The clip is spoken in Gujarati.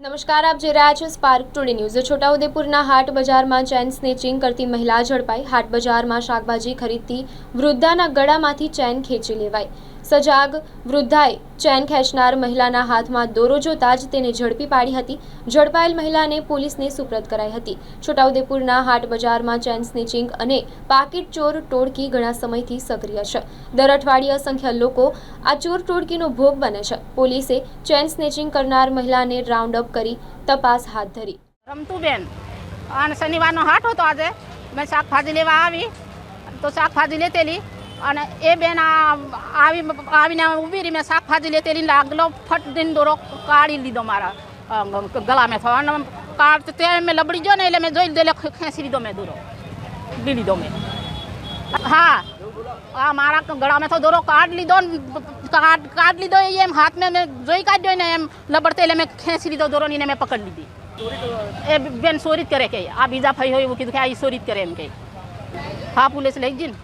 નમસ્કાર, આપ જે રહ્યા છો સ્પાર્ક ટુડે ન્યૂઝ છોટાઉદેપુરના હાટ બજારમાં ચેન સ્નેચિંગ કરતી મહિલા ઝડપાઈ. હાટ બજારમાં શાકભાજી ખરીદતી વૃદ્ધાના ગળામાંથી ચેન ખેંચી લેવાઈ. સજાગ વૃદ્ધાએ ચેન ખેંચનાર મહિલાના હાથમાં દોરો જોતા જ તેને ઝડપી પાડી હતી. ઝડપાયેલ મહિલાને પોલીસને સુપ્રત કરાઈ હતી. છોટાઉદેપુરના હાટ બજારમાં ચેન સ્નેચિંગ અને પાકીટ ચોર ટોળકી ઘણા સમયથી સક્રિય છે. દર અઠવાડિયે અસંખ્ય લોકો આ ચોર ટોળકીનો ભોગ બને છે. પોલીસે ચેન સ્નેચિંગ કરનાર મહિલાને રાઉન્ડ અપ કરી તપાસ હાથ ધરી. રમતુબેન, અને શનિવારનો હાટ હતો આજે. મેં શાકભાજી લેવા આવી, તો શાકભાજી લેતેલી અને એ બેન આવી, આવીને ઊભી રહી. મેં શાકભાજી લેતેલી લાગલો ફટ દઈને દોરો કાઢી લીધો મારા ગળામે થયો અને કાઢ તે મેં લબડી ગયો ને એટલે મેં જોઈ લીધો એટલે ખેંચી લીધો મેં દોરો. લઈ લીધો મેં. હા આ મારા ગળામાં તો દોરો કાઢ લીધો કાઢ કાઢ લીધો એ એમ હાથમાં મેં જોઈ કાઢ્યો ને એમ લબડતે એટલે મેં ખેંચી લીધો દોરો ને મેં પકડી લીધી. એ બેન ચોરી કરે કે, આ બીજા ફઈ હોય એવું કીધું કે આ ચોરી કરે એમ કે. હા, પોલીસ લઈ જઈને